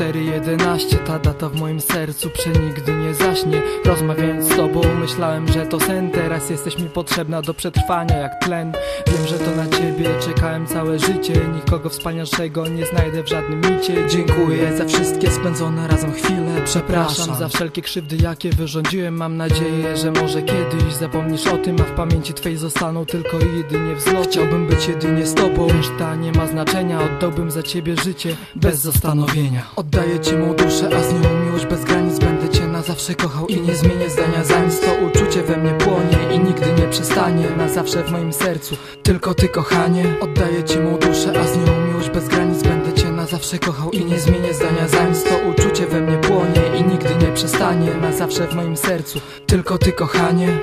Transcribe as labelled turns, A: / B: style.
A: 4.11 Ta data w moim sercu przenigdy nie zaśnie. Rozmawiając z tobą myślałem, że to sen. Teraz jesteś mi potrzebna do przetrwania jak tlen. Wiem, że to na ciebie czekałem całe życie. Nikogo wspanialszego nie znajdę w żadnym micie. Dziękuję za wszystkie spędzone razem chwile. Przepraszam za wszelkie krzywdy jakie wyrządziłem. Mam nadzieję, że może kiedyś zapomnisz o tym A w pamięci twej zostaną tylko jedynie wzloty. Chciałbym być jedynie z tobą. Reszta nie ma znaczenia. Oddałbym za ciebie bez zastanowienia. Oddaję ci mą duszę, a z nią miłość bez granic. Będę cię na zawsze kochał i nie zmienię zdania. Za nic To uczucie we mnie płonie i nigdy nie przestanie Na zawsze w moim sercu, tylko ty kochanie Oddaję ci mą duszę, a z nią miłość bez granic. Będę cię na zawsze kochał i nie zmienię zdania. Za nic To uczucie we mnie płonie i nigdy nie przestanie Na zawsze w moim sercu, tylko ty kochanie